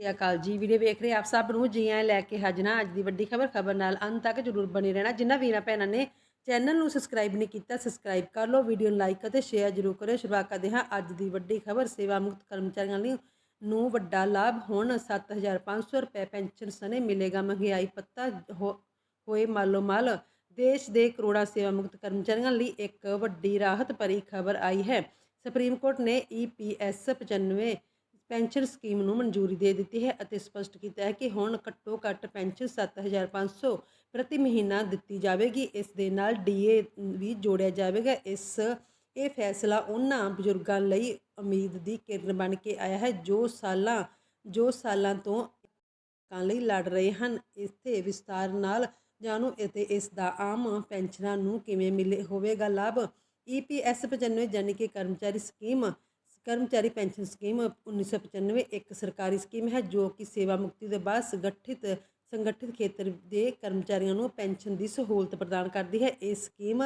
ਸ੍ਰੀ ਅਕਾਲ ਜੀ। ਵੀਡੀਓ ਵੇਖ ਰਹੇ ਆਪ ਸਭ ਨੂੰ, ਜੀ ਆਇਆਂ ਲੈ ਕੇ ਹਾਜ਼ਰ ਹਾਂ। ਅੱਜ ਦੀ ਵੱਡੀ ਖਬਰ ਖਬਰ ਨਾਲ ਅੰਤ ਤੱਕ ਜਰੂਰ ਬਣੇ ਰਹਿਣਾ। ਜਿਨ੍ਹਾਂ ਵੀਰਾਂ ਭੈਣਾਂ ਨੇ ਚੈਨਲ ਨੂੰ ਸਬਸਕ੍ਰਾਈਬ ਨਹੀਂ ਕੀਤਾ, ਸਬਸਕ੍ਰਾਈਬ ਕਰ ਲਓ, ਵੀਡੀਓ ਨੂੰ ਲਾਈਕ ਅਤੇ ਸ਼ੇਅਰ ਜਰੂਰ ਕਰਿਓ। ਸ਼ੁਰੂਆਤ ਕਰਦੇ ਹਾਂ ਅੱਜ ਦੀ ਵੱਡੀ ਖਬਰ। ਸੇਵਾ ਮੁਕਤ ਕਰਮਚਾਰੀਆਂ ਲਈ ਨੂੰ ਵੱਡਾ ਲਾਭ ਹੁਣ 7500 ਰੁਪਏ ਪੈਨਸ਼ਨ ਸਣੇ ਮਿਲੇਗਾ ਮਹਿੰਗਾਈ ਪੱਤਾ ਹੋ- ਹੋਏ ਮਾਲੋ ਮਾਲ। ਦੇਸ਼ ਦੇ ਕਰੋੜਾਂ ਸੇਵਾ ਮੁਕਤ ਕਰਮਚਾਰੀਆਂ ਲਈ ਇੱਕ ਵੱਡੀ ਰਾਹਤ ਭਰੀ ਖਬਰ ਆਈ ਹੈ। ਸੁਪਰੀਮ ਕੋਰਟ ਨੇ E ਈਪੀਐਸ 95 ਪੈਨਸ਼ਨ ਸਕੀਮ ਨੂੰ ਮਨਜ਼ੂਰੀ ਦੇ ਦਿੱਤੀ ਹੈ ਅਤੇ ਸਪਸ਼ਟ ਕੀਤਾ ਹੈ ਕਿ ਹੁਣ ਘੱਟੋ ਘੱਟ ਪੈਨਸ਼ਨ 7500 ਪ੍ਰਤੀ ਮਹੀਨਾ ਦਿੱਤੀ ਜਾਵੇਗੀ। ਇਸ ਦੇ ਨਾਲ ਡੀਏ ਵੀ ਜੋੜਿਆ ਜਾਵੇਗਾ। ਇਸ ਇਹ ਫੈਸਲਾ ਉਹਨਾਂ ਬਜ਼ੁਰਗਾਂ ਲਈ ਉਮੀਦ ਦੀ ਕਿਰਨ ਬਣ ਕੇ ਆਇਆ ਹੈ ਜੋ ਸਾਲਾਂ ਜੋ ਸਾਲਾਂ ਤੋਂ ਹੱਕਾਂ ਲਈ ਲੜ ਰਹੇ ਹਨ। ਇਸਤੇ ਵਿਸਤਾਰ ਨਾਲ ਜਾਣੋ ਅਤੇ ਇਸ ਦਾ ਆਮ ਪੈਨਸ਼ਨਾਂ ਨੂੰ ਕਿਵੇਂ ਮਿਲੇ ਹੋਵੇਗਾ ਲਾਭ? ਈਪੀਐਸ 95 ਜਾਨੀ ਕਿ ਕਰਮਚਾਰੀ ਸਕੀਮ ਕਰਮਚਾਰੀ ਪੈਨਸ਼ਨ ਸਕੀਮ 1995 ਇੱਕ ਸਰਕਾਰੀ ਸਕੀਮ ਹੈ, ਜੋ ਕਿ ਸੇਵਾ ਮੁਕਤੀ ਦੇ ਬਾਅਦ ਸੰਗਠਿਤ ਸੰਗਠਿਤ ਖੇਤਰ ਦੇ ਕਰਮਚਾਰੀਆਂ ਨੂੰ ਪੈਨਸ਼ਨ ਦੀ ਸਹੂਲਤ ਪ੍ਰਦਾਨ ਕਰਦੀ ਹੈ। ਇਹ ਸਕੀਮ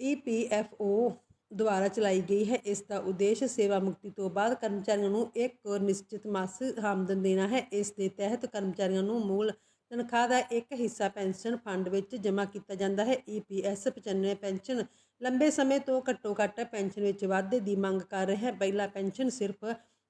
ਈਪੀਐਫਓ ਦੁਆਰਾ ਚਲਾਈ ਗਈ ਹੈ। ਇਸ ਦਾ ਉਦੇਸ਼ ਸੇਵਾ ਮੁਕਤੀ ਤੋਂ ਬਾਅਦ ਕਰਮਚਾਰੀਆਂ ਨੂੰ ਇੱਕ ਨਿਸ਼ਚਿਤ ਮਾਸਿਕ ਆਮਦਨ ਦੇਣਾ ਹੈ। ਇਸ ਦੇ ਤਹਿਤ ਕਰਮਚਾਰੀਆਂ ਨੂੰ ਮੂਲ ਤਨਖਾਹ ਦਾ ਇੱਕ ਹਿੱਸਾ ਪੈਨਸ਼ਨ ਫੰਡ ਵਿੱਚ ਜਮ੍ਹਾਂ ਕੀਤਾ ਜਾਂਦਾ ਹੈ। ਈਪੀਐਸ 95 ਪੈਨਸ਼ਨ ਲੰਬੇ ਸਮੇਂ ਤੋਂ ਘੱਟੋ ਘੱਟ ਪੈਨਸ਼ਨ ਵਿੱਚ ਵਾਧੇ ਦੀ ਮੰਗ ਕਰ ਰਿਹਾ ਹੈ। ਪਹਿਲਾ ਪੈਨਸ਼ਨ ਸਿਰਫ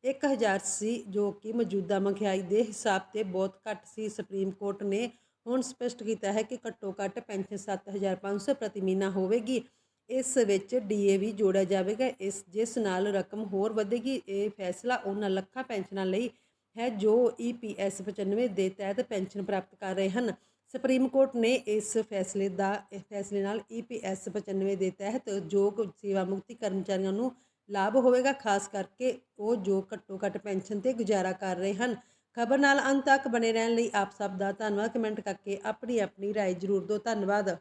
1000 ਸੀ, ਜੋ ਕਿ ਮੌਜੂਦਾ ਮਹਿੰਗਾਈ ਦੇ ਹਿਸਾਬ ਤੇ ਬਹੁਤ ਘੱਟ ਸੀ। ਸੁਪਰੀਮ ਕੋਰਟ ਨੇ ਹੁਣ ਸਪਸ਼ਟ ਕੀਤਾ ਹੈ ਕਿ ਘੱਟੋ ਘੱਟ ਪੈਨਸ਼ਨ 7500 ਪ੍ਰਤੀ ਮਹੀਨਾ ਹੋਵੇਗੀ। ਇਸ ਵਿੱਚ ਡੀਏ ਵੀ ਜੋੜਿਆ ਜਾਵੇਗਾ। ਇਸ ਜਿਸ ਨਾਲ ਰਕਮ ਹੋਰ ਵਧੇਗੀ। ਇਹ ਫੈਸਲਾ ਉਹਨਾਂ ਲੱਖਾਂ ਪੈਨਸ਼ਨਾਂ ਲਈ ਹੈ ਜੋ E ਈਪੀਐਸ 95 ਦੇ ਤਹਿਤ ਪੈਨਸ਼ਨ ਪ੍ਰਾਪਤ ਕਰ ਰਹੇ ਹਨ ਸੁਪਰੀਮ ਕੋਰਟ ਨੇ ਇਸ ਫੈਸਲੇ ਦਾ ਇਹ ਫੈਸਲੇ ਨਾਲ E ਈਪੀਐਸ 95 ਦੇ ਤਹਿਤ ਯੋਗ ਸੇਵਾ ਮੁਕਤੀ ਕਰਮਚਾਰੀਆਂ ਨੂੰ ਲਾਭ ਹੋਵੇਗਾ ਖਾਸ ਕਰਕੇ ਉਹ ਜੋ ਘੱਟੋ ਘੱਟ ਪੈਨਸ਼ਨ ਤੇ ਗੁਜ਼ਾਰਾ ਕਰ ਰਹੇ ਹਨ ਖਬਰ ਨਾਲ ਅੰਤ ਤੱਕ ਬਣੇ ਰਹਿਣ ਲਈ ਆਪ ਸਭ ਦਾ ਧੰਨਵਾਦ ਕਮੈਂਟ ਕਰਕੇ ਆਪਣੀ ਆਪਣੀ رائے ਜ਼ਰੂਰ ਦਿਓ ਧੰਨਵਾਦ